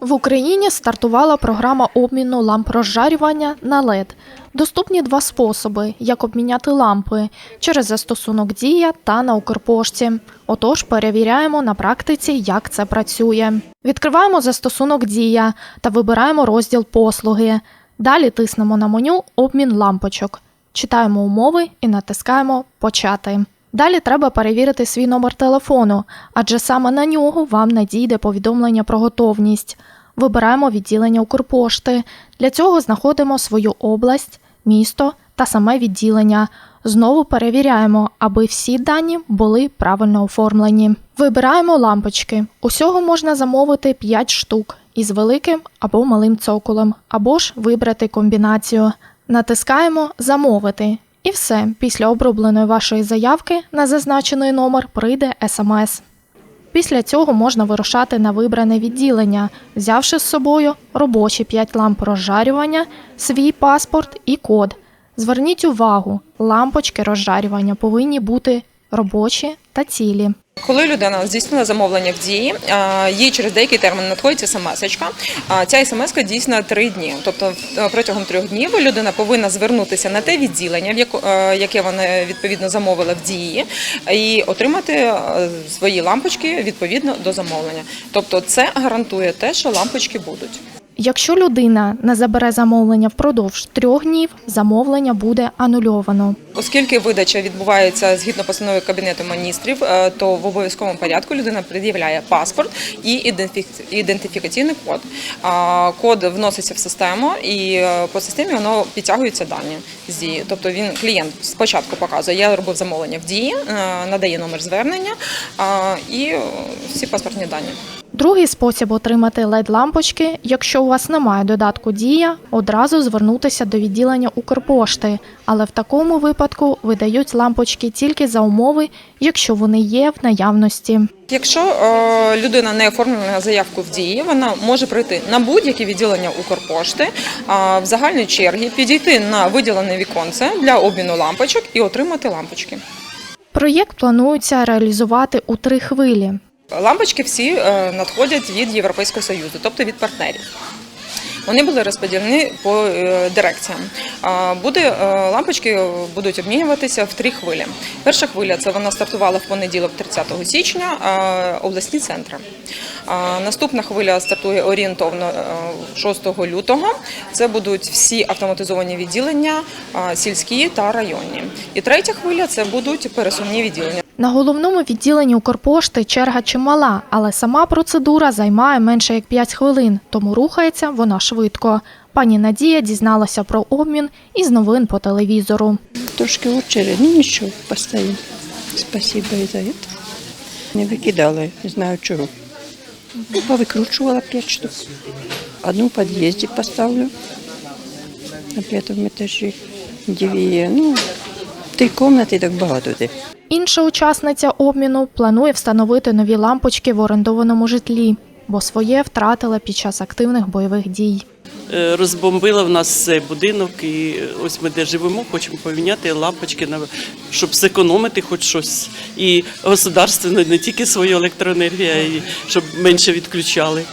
В Україні стартувала програма обміну ламп розжарювання на LED. Доступні два способи, як обміняти лампи через застосунок Дія та на Укрпошті. Отож, перевіряємо на практиці, як це працює. Відкриваємо застосунок Дія та вибираємо розділ послуги. Далі тиснемо на меню Обмін лампочок. Читаємо умови і натискаємо Почати. Далі треба перевірити свій номер телефону, адже саме на нього вам надійде повідомлення про готовність. Вибираємо відділення Укрпошти. Для цього знаходимо свою область, місто та саме відділення. Знову перевіряємо, аби всі дані були правильно оформлені. Вибираємо лампочки. Усього можна замовити 5 штук із великим або малим цоколем, або ж вибрати комбінацію. Натискаємо Замовити. І все, після обробленої вашої заявки на зазначений номер прийде смс. Після цього можна вирушати на вибране відділення, взявши з собою робочі 5 ламп розжарювання, свій паспорт і код. Зверніть увагу, лампочки розжарювання повинні бути робочі та цілі. Коли людина здійснила замовлення в дії, їй через деякий термін надходить смс-очка. Ця смс дійсна три дні. Тобто протягом трьох днів людина повинна звернутися на те відділення, яке вона відповідно замовила в дії, і отримати свої лампочки відповідно до замовлення. Тобто, це гарантує те, що лампочки будуть. Якщо людина не забере замовлення впродовж трьох днів, замовлення буде анульовано. Оскільки видача відбувається згідно постанови Кабінету міністрів, е, то в обов'язковому порядку людина пред'являє паспорт і ідентифі- ідентифікаційний код. Код вноситься в систему, і е, по системі воно підтягуються дані з дії. Тобто він клієнт спочатку показує, я робив замовлення в дії, е, надає номер звернення і всі паспортні дані. Другий спосіб отримати LED-лампочки, якщо у вас немає додатку Дія, одразу звернутися до відділення Укрпошти, але в такому випадку видають лампочки тільки за умови, якщо вони є в наявності. Якщо е, людина не оформлена заявку в дії, вона може прийти на будь-яке відділення Укрпошти а, в загальній чергі, підійти на виділене віконце для обміну лампочок і отримати лампочки. Проєкт планується реалізувати у три хвилі. Лампочки всі е, надходять від Європейського Союзу, тобто від партнерів. Вони були розподілені по е, дирекціям. Буде е, лампочки будуть обмінюватися в три хвилі. Перша хвиля це вона стартувала в понеділок, 30 січня, обласні центри. Наступна хвиля стартує орієнтовно е, 6 лютого. Це будуть всі автоматизовані відділення, сільські та районні. І третя хвиля це будуть пересувні відділення. На головному відділенні Укрпошти черга чимала, але сама процедура займає менше як 5 хвилин, тому рухається вона швидко. Пані Надія дізналася про обмін із новин по телевізору. Трошки очередь, ну нічого, постоїм. Спасибо і за це. Не викидала, не знаю чого. Повикручувала п'ять штук. Одну в під'їзді поставлю на п'ятому етажі. Дві, ну, три кімнати, так багато де. Інша учасниця обміну планує встановити нові лампочки в орендованому житлі, бо своє втратила під час активних бойових дій. Е, Розбомбила в нас будинок, і ось ми де живемо, хочемо поміняти лампочки, щоб зекономити хоч щось. І государственно не тільки свою електроенергію, а й щоб менше відключали.